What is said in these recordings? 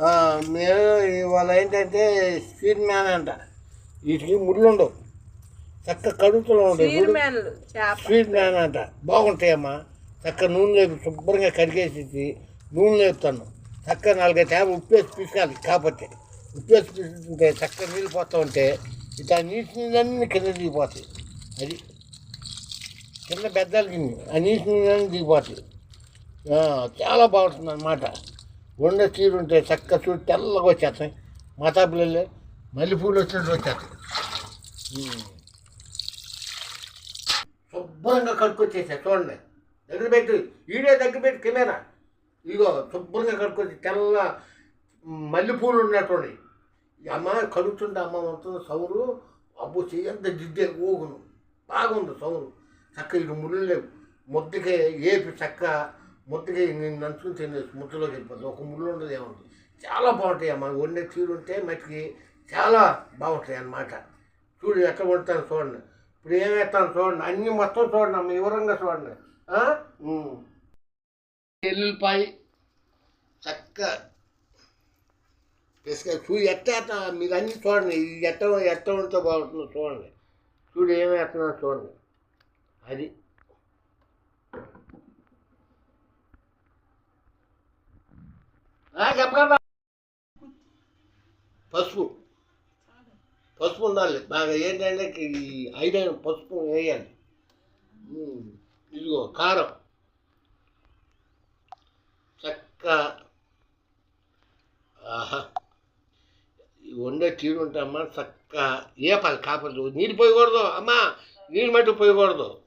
నేను ఇవాళ ఏంటంటే స్పీడ్ మ్యాన్ అంట. వీటికి ముళ్ళు ఉండవు. చక్క కడుపులో ఉండవు స్వీట్ మ్యాన్ అంట. బాగుంటాయమ్మా. చక్క నూనె లేపి శుభ్రంగా కడిగేసి నూనె లేపుతాను. చక్క నాలుగైదు చేప ఉప్పేసి పిసకాలి కాకపోతే. ఉప్పేసి పిసుకుంటే చక్క నీళ్ళు పోతూ ఉంటే ఇట్లా నీటి నీళ్ళన్నీ కింద దిగిపోతాయి. అది కింద పెద్దలు కింది ఆ నీటి నీళ్ళన్నీ దిగిపోతాయి. చాలా బాగుంటుంది అన్నమాట గుండె తీరు ఉంటే చక్క చూడు తెల్లగా వచ్చేస్తాయి. మాతాపిల్లలే మల్లెపూలు వచ్చినట్టు వచ్చేస్తాయి. శుభ్రంగా కడుక్కొచ్చేసా చూడండి. దగ్గర పెట్టి ఈడే దగ్గర పెట్టి కెమెరా ఇగో శుభ్రంగా కడుక్కొచ్చి తెల్ల మల్లెపూలు ఉన్నటువంటి అమ్మ కడుగుతుంటే అమ్మ మొత్తం సౌరు అబ్బు చెయ్యంత జిడ్డే ఊగును. బాగుంది సౌరు. చక్క ఇటు ముళ్ళు లేవు. ముద్దకే ఏపి చక్క ముద్దకి నేను నంచుకుని తినేసి ముద్దలోకి వెళ్ళిపోతుంది ఒక ముళ్ళు ఉండదు ఏముంది? చాలా బాగుంటాయి అమ్మ. వండే తీరు ఉంటే మట్టికి చాలా బాగుంటాయి అన్నమాట. చూడు ఎట్లా వండుతాను చూడండి. ఇప్పుడు ఏం వేస్తాను చూడండి. అన్ని మొత్తం చూడండి అమ్మ. వివరంగా చూడండి. ఎల్లుల్లిపాయ చక్క చూడు ఎట్ట మీరు అన్ని చూడండి. ఇది ఎట్ట ఎట్ట ఉంటే బాగుంటుందో చూడండి. చూడు ఏం వేస్తున్నావు చూడండి. అది చెప్పరా పసుపు. పసుపు ఉండాలి. బాగా ఏంటంటే ఈ ఐరన్ పసుపు వేయాలి. ఇదిగో కారం. చక్క. ఆహా. వండే తీరు ఉంటే అమ్మ చక్క. ఏ పని కాపదు నీళ్ళు పోయకూడదు. అమ్మా నీళ్ళు మట్టి పోయకూడదు.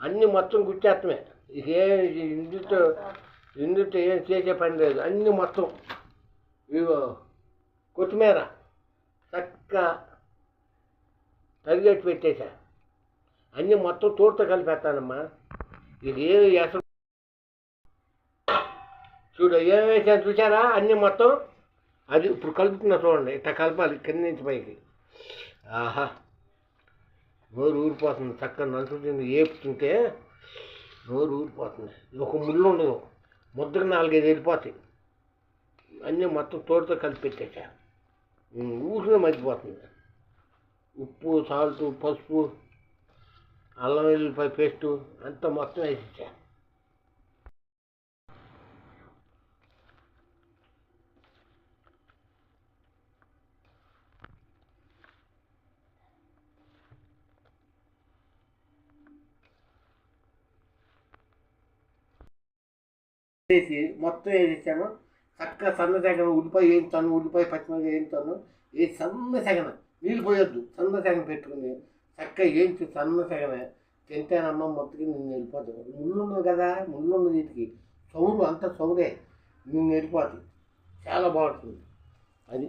అన్నీ మొత్తం గుచ్చేత్తమే. ఇదే ఏ ఇందుతో ఇందుతో ఏం చేసే పని లేదు. అన్నీ మొత్తం ఇగో కొత్తిమీర చక్క తరిగేట్టు పెట్టేశా అన్నీ మొత్తం తోడుతో కలిపేస్తానమ్మా. ఇది ఏమి అసలు చూడు ఏం వేసాను చూసారా అన్నీ మొత్తం అది ఇప్పుడు కలుపుతున్నా చూడండి. ఇట్లా కలపాలి కింద నుంచి పైకి. ఆహా నోరు ఊరిపోతుంది. చక్కగా నలుచుంటుంది ఏపుతుంటే నోరు ఊరిపోతుంది. ఒక ముళ్ళు ఉండదు. ముద్దకు నాలుగైదు వెళ్ళిపోతాయి. అన్నీ మొత్తం తోడుతో కలిపి పెట్టేసా. ఊరిలో మర్చిపోతుంది ఉప్పు సాల్ట్ పసుపు అల్లం వెల్లిపాయ పేస్టు అంతా మొత్తం వేసేసా. వేసి మొత్తం వేసేసాను చక్కగా సన్న సెగన ఉల్లిపాయ వేయించాను ఉల్లిపాయ పచ్చిమిరపకాయ వేయించాను వేసి సన్న సెగన నీళ్ళు పోయొద్దు సన్న సెగన పెట్టుకుని చక్కగా వేయించి సన్న సెగన తింటానమ్మ మొత్తకి నిన్ను వెళ్ళిపోతాను ముళ్ళు ఉన్నది కదా ముళ్ళు ఉన్నది వీటికి. సౌరు అంత సౌరే నిన్ను వెళ్ళిపోతుంది చాలా బాగుంటుంది. అది.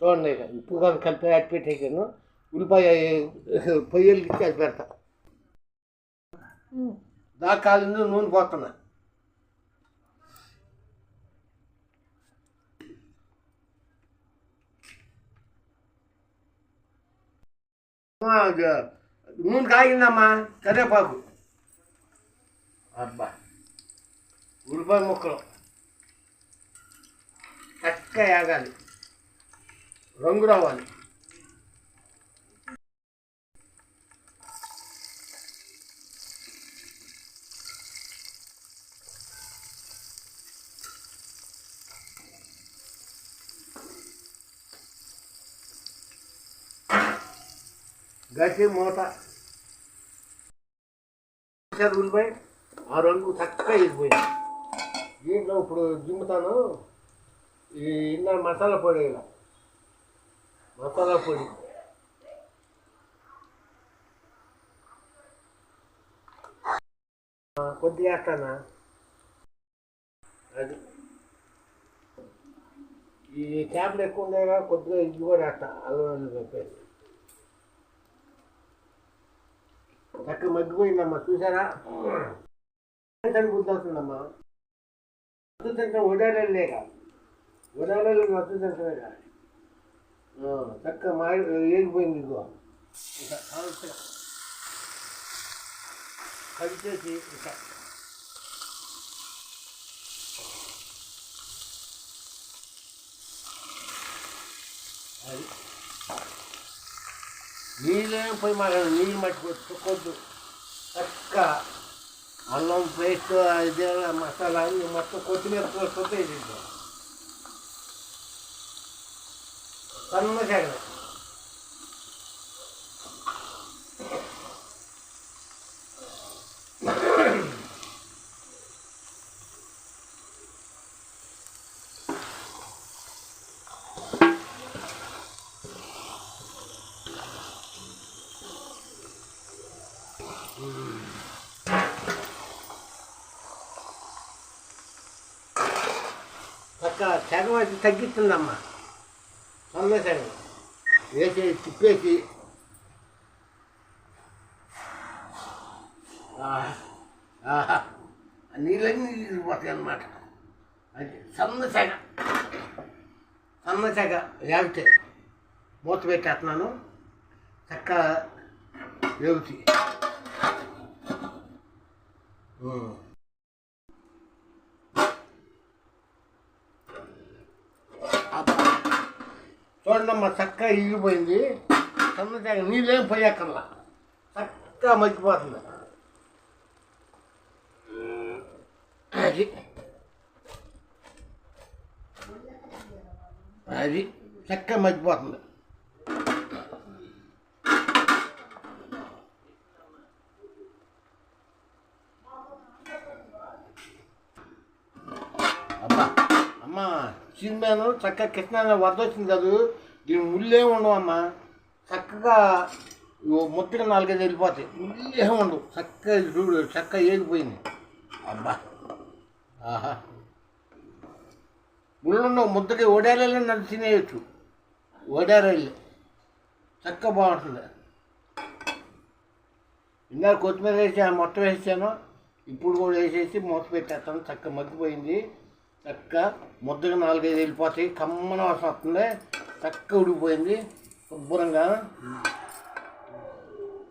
చూడండి ఉప్పు కాదు కలిపి అట్టి పెట్టేసాను. ఉల్లిపాయ పొయ్యలకి అది పెడతా. దాకా కాలింది నూనె పోతున్నా. నూనె కాగిందమ్మా కరివేపాకు. అబ్బా ఉల్లిపాయ ముక్కలు. చక్కగా యాగాలి రంగు రావాలి. గట్టి మూత. చదువులపై ఆ రంగు చక్కగా వెళ్ళిపోయింది దీంట్లో ఇప్పుడు దింపుతాను ఈ ఇన్న మసాలా పొడి ఇలా మసాలా పొడి. కొద్దిగా వేస్తానా? అది. ఈ చేపలు ఎక్కువ ఉన్నాయి కదా కొద్దిగా ఇది కూడా వేస్తా. అల్లం చెప్పేసి చక్క మగ్గిపోయిందమ్మా చూసారా బుద్ధి అవుతుందమ్మా రతుతంత్రం ఉదాహరణలే కాదు. ఉదాహరణలు రతుతంత్రమే కాదు. చక్క మాడి ఏగిపోయింది ఇదిగో. కడిచేసి అది. నీళ్ళేం పోయి మాకు నీళ్ళు మట్టుకొద్దు చక్క అల్లం పేస్ట్ ఇది మసాలా అన్ని మొత్తం కొత్తిమీర పోస్తే ఇది సన్నగా అది తగ్గిస్తుందమ్మా. సన్న వేసి తిప్పేసి. నీళ్ళన్నీ నీళ్ళు పోతాయి అన్నమాట. అది సన్న సగ. సన్న లేకపోతే మూత పెట్టేస్తున్నాను. చక్క వేగుతాయి. చూడండమ్మా చక్కగా ఇగిపోయింది సన్నగా నీళ్ళేం పోయాకల్లా చక్కగా మగ్గిపోతుంది. అది. అది చక్కగా మగ్గిపోతుంది అబ్బా అమ్మా సినిమాను చక్కగా కృష్ణ వరద వచ్చింది కాదు. దీని ముళ్ళే ఉండవు అమ్మా. చక్కగా ఇగో ముద్దగా నాలుగైదు వెళ్ళిపోతాయి. ముళ్ళే ఉండవు. చక్కగా చూడు చక్కగా ఏగిపోయింది. అబ్బా. ఆహా. ముళ్ళుండవు ముద్దకి ఓడారెళ్ళి నన్ను తినేయచ్చు. ఓడారెళ్ళి చక్కగా బాగుంటుంది. ఇందాక కొత్తిమీర వేసి ఆ మొత్తం వేసాను. ఇప్పుడు కూడా వేసేసి మూత పెట్టేస్తాను. చక్క మగ్గిపోయింది. చక్క ముద్దగా నాలుగైదు వెళ్ళిపోతాయి. కమ్మన వాసన వస్తుంది. చక్క ఉడికిపోయింది. శుభ్రంగా.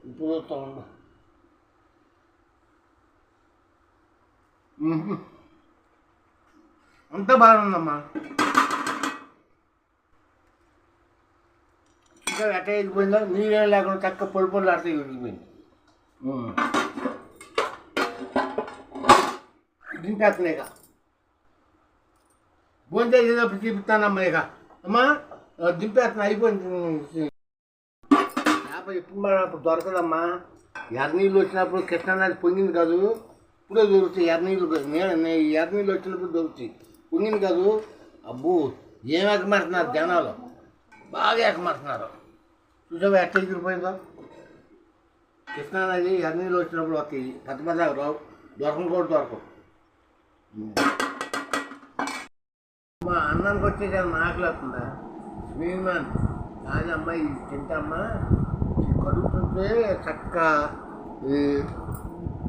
ఇప్పుడు చూస్తా ఉండు. అంతా బాగుందమ్మా. ఇంకా ఎట్ట వెళ్ళిపోయిందో? నీరేం లేకుండా చక్క పొడి పొడి ఆడితే ఉడికిపోయింది. దింపేస్తున్నా కదా భోజనం చేసేటప్పుడు చూపిస్తానమ్మా ఇక. అమ్మా ఆ, దింపేస్తున్నా అయిపోయింది. చేప ఎప్పుడు మనప్పుడు దొరకదమ్మా? ఎర్రనీళ్ళు వచ్చినప్పుడు కృష్ణానది పొంగింది కాదు. ఇప్పుడే దొరుకుతాయి ఎర్రనీళ్ళు ఎర్రనీళ్ళు వచ్చినప్పుడు దొరుకుతాయి. పొంగింది కాదు. అబ్బో ఏం ఎక్కమారుతున్నారు జనాలు? బాగా ఎక్కమారుతున్నారు చూసావా ఎట్ట ఎగిరిపోయిందో? కృష్ణానది ఎర్రనీళ్ళు వచ్చినప్పుడు వస్తాయి. పెద్ద పెద్ద రావు. దొరకను కూడా దొరకవు. మా అన్నానికి వచ్చేసాను ఆకలి వస్తుందా శ్రీమాన్ కాదమ్మా ఇది తింటమ్మా ఇది కడుగుతుంటే చక్క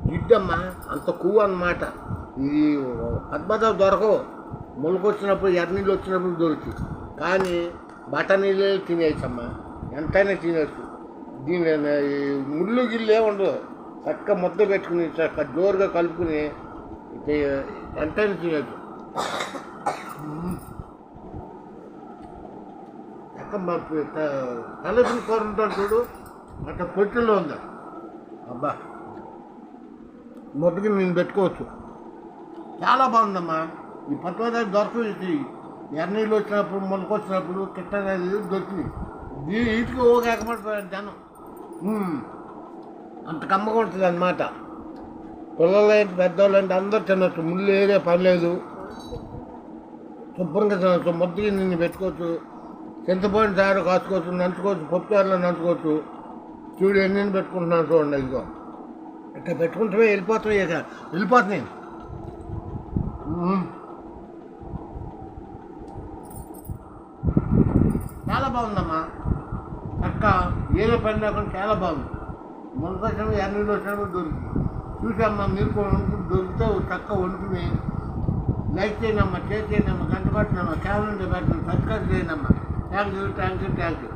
జిడ్డమ్మా అంత కొవ్వు అన్నమాట. ఇది పద్మత దొరకవు. మొలకొచ్చినప్పుడు ఎర్రనీళ్ళు వచ్చినప్పుడు దొరుకుతాయి కానీ బఠానీళ్ళే తినేయచ్చమ్మా. ఎంతైనా తినచ్చు దీని ముళ్ళు గిల్లు ఏముండదు చక్క ముద్ద పెట్టుకుని చక్క జోరుగా కలుపుకుని ఎంతైనా తినచ్చు చక్క తలపిన కూర ఉంటాడు చూడు అట్లా పొట్టులో ఉంది? అబ్బా మొదటికి నేను పెట్టుకోవచ్చు. చాలా బాగుందమ్మా. ఈ పట్టువదారి దొరకదు ఇది ఎర్నీళ్ళు వచ్చినప్పుడు మొలకొచ్చినప్పుడు కిట్టనేది దొరికింది దీని ఇంటికి ఓ ఎక్కబడిపోయారు జనం. అంత కమ్మగా ఉంటుంది అన్నమాట పిల్లలు ఏంటి పెద్దవాళ్ళు ఏంటి అందరూ తినొచ్చు. ముళ్ళు ఏదే పని లేదు శుభ్రంగా తినొచ్చు ముద్దకి నిన్ను పెట్టుకోవచ్చు. చింతపోయిన సారు కాసుకోవచ్చు నంచుకోవచ్చు పప్పుచారులో నంచుకోవచ్చు. చూడు ఎన్ని పెట్టుకుంటున్నాను చూడండి ఇదిగో. ఇట్లా పెట్టుకుంటే వెళ్ళిపోతున్నాయి ఇక. వెళ్ళిపోతున్నాయి. చాలా బాగుందమ్మా. చక్క ఏదో పని లేకుండా చాలా బాగుంది. మొదటి వచ్చినప్పుడు ఎన్నెళ్ళు వచ్చినప్పుడు దొరికింది చూసామ్మా మీరు కూడా దొరికితే చక్క వండుకుని లైక్ చేయనమ్మా అమ్మా షేర్ చేయండి గంట పట్టినమ్మా క్యాలెండర్ పెట్టినమ్మా సబ్స్క్రైబ్ చేయండి thank you thank you thank you